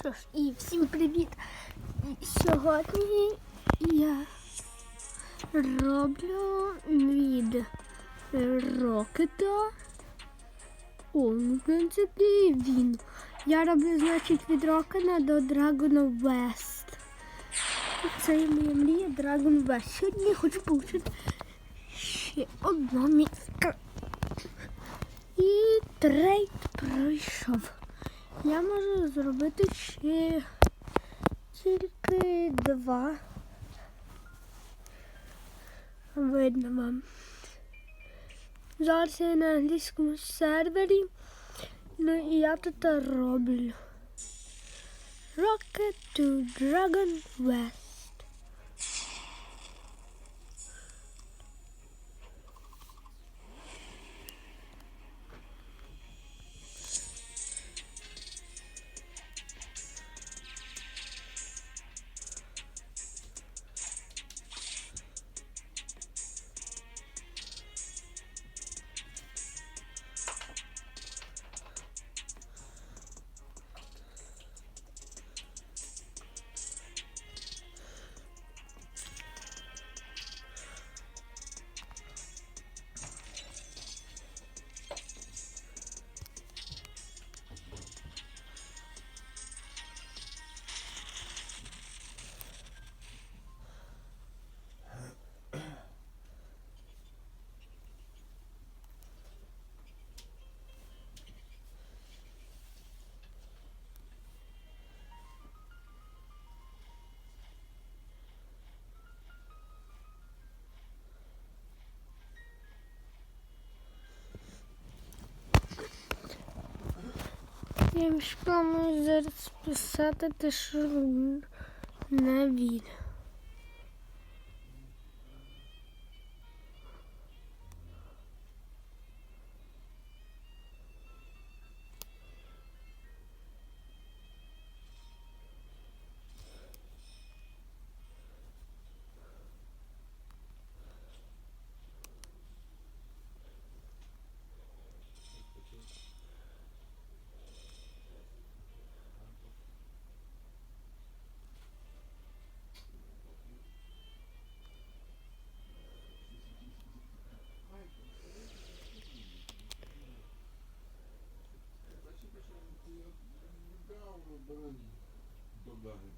Що ж, і всім привіт! Сьогодні я роблю від Рокета. О, ну, в принципі, він. Я роблю, значить, від Рокена до Dragon West. Це моя мрія Dragon West. Сьогодні я хочу отримати ще одна мітка. І трейд пройшов. Я можу зробити ще тільки два. Видно вам. Зараз я на англійському сервері. Ну і я тут роблю. Rocket to Dragon West. Я ж планую зараз писати те, що на від. Давай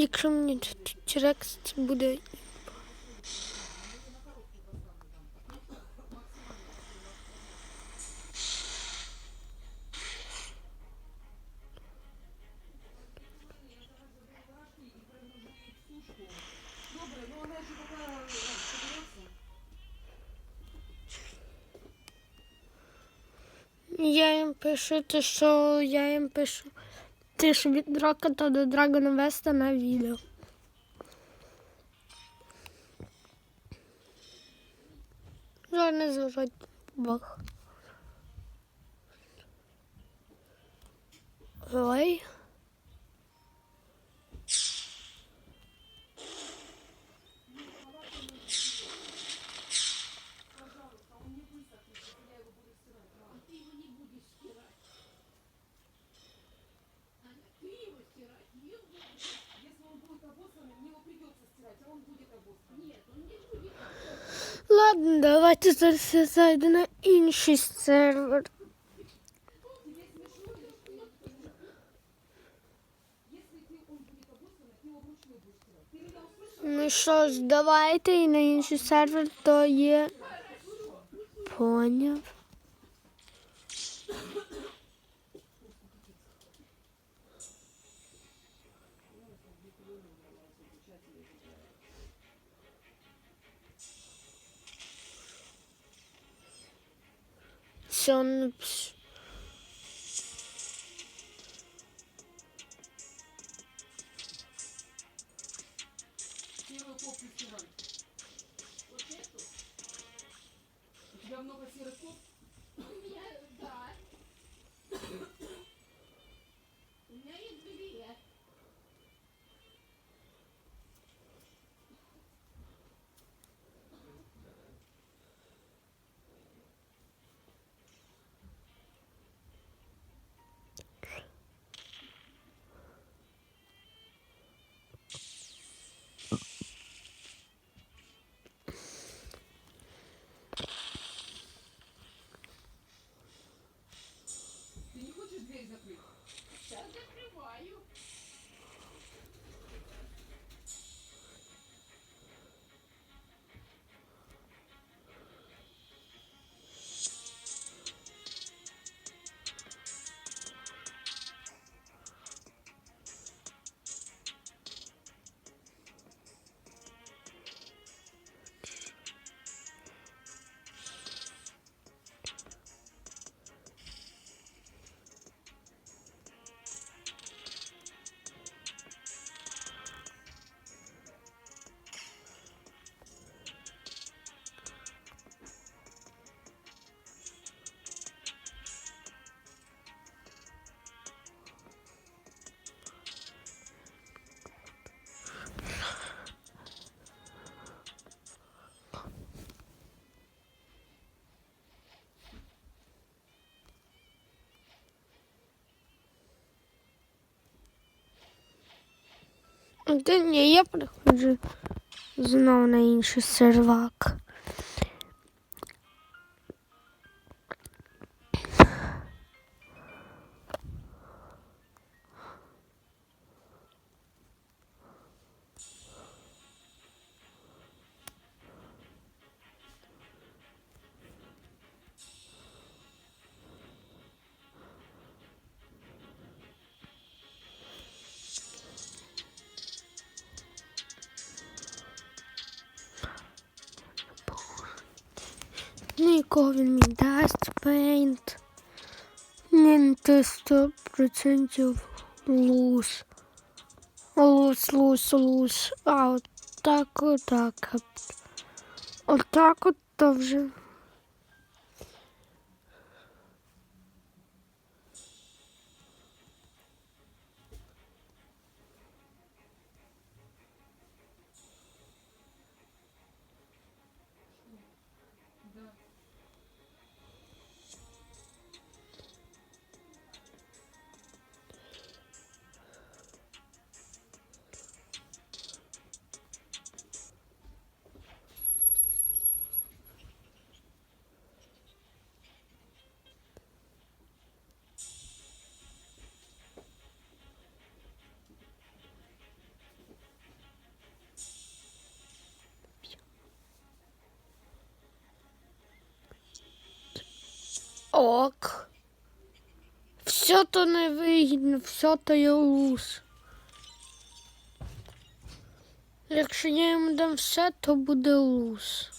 Якщо мені текст буде. Я їм пишу те, що я їм пишу. Те, ж від Рокета до Драгона Веста на відео. Зараз не зважать бог. Ой. Давайте зараз я зайду на інший сервер. Ну що ж, давайте і на інший сервер то є. Поняв. тебя много серых кофт? Та ні, я приходжу знову на інший сервак. Нікого він мені дасть пейнт. Він ти сто процентів луз. Луз, луз, луз. А от так, отак. От так от то вже. Ок. Все то не вигідно, все то є луз. Якщо я йому дам все, то буде луз.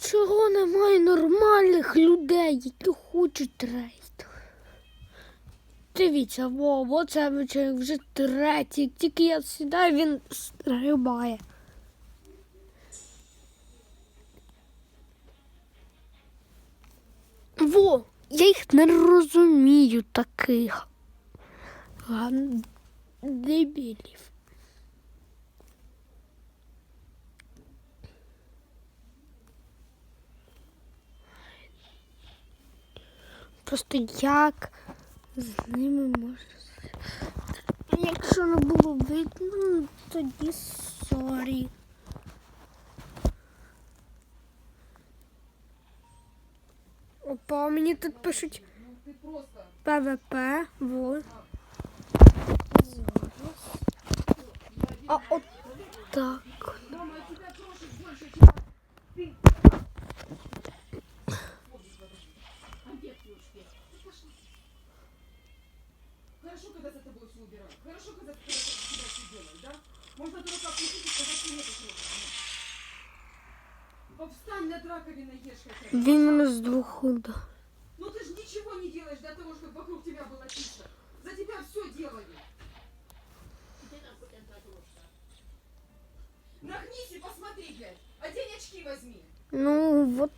Чого немає нормальних людей, які хочуть рейд? Дивіться, во, во це вже, третій. Тільки я сідаю, він стрибає. Во, я їх не розумію таких. Дебілів. Просто як з ними можна. Якщо не було видно, тоді сорі. Опа, мені тут пишуть. ПВП, вот. А от так. Все убирают. Хорошо, когда ты тебя все делают, да? Можно только опустить и сказать, что нет срока. Повстань над раковиной, ешь хотя бы. Мене з двох удар. Ну ты же ничего не делаешь для того, чтобы вокруг тебя было чисто. За тебя все делают. Нагнись и посмотри, блядь. Одень очки возьми. Ну, вот.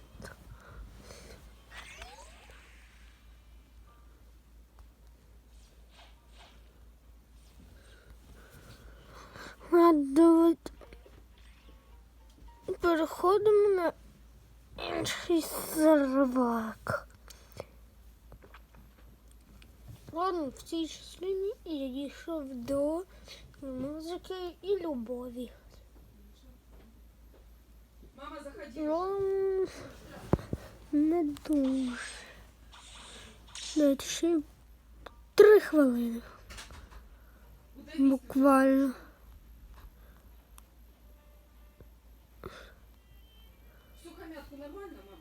Переходимо на інший сервак. Ладно, в цій частині я дійшов до музики і любові. Мама, заходи. Ну, не дуже. Навіть ще три хвилини. Буквально. Sulayman naman.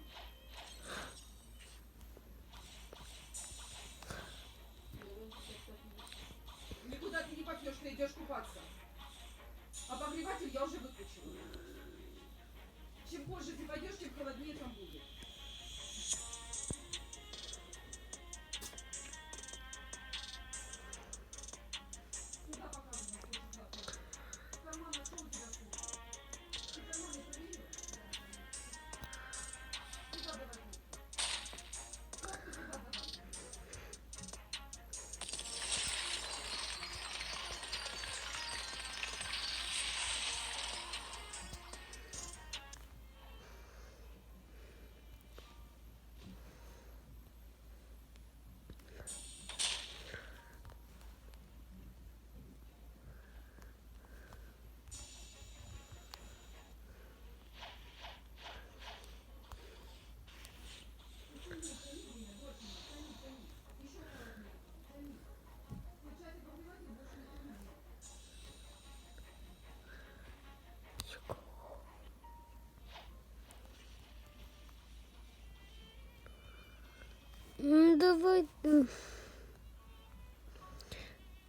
Давай. Ну,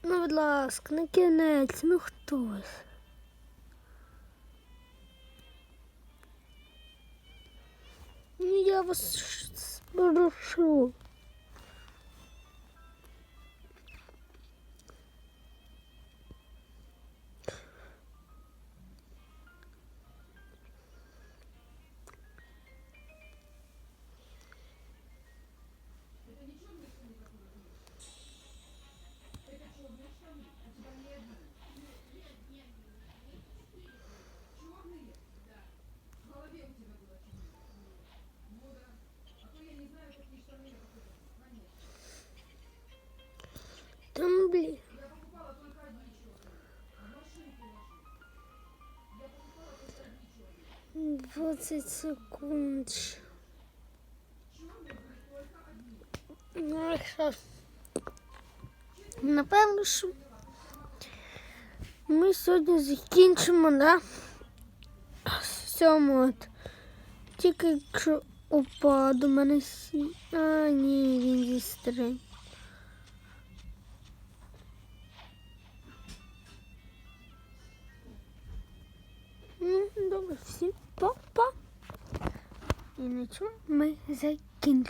будь ласка, на кінець, ну хтось. Ну, я вас прошу. 20 секунд. Ну, що. Напевно, що ми сьогодні закінчимо, да? З цьому от. Тільки якщо опа, до мене сі. А, ні, він зі Sonra mı king.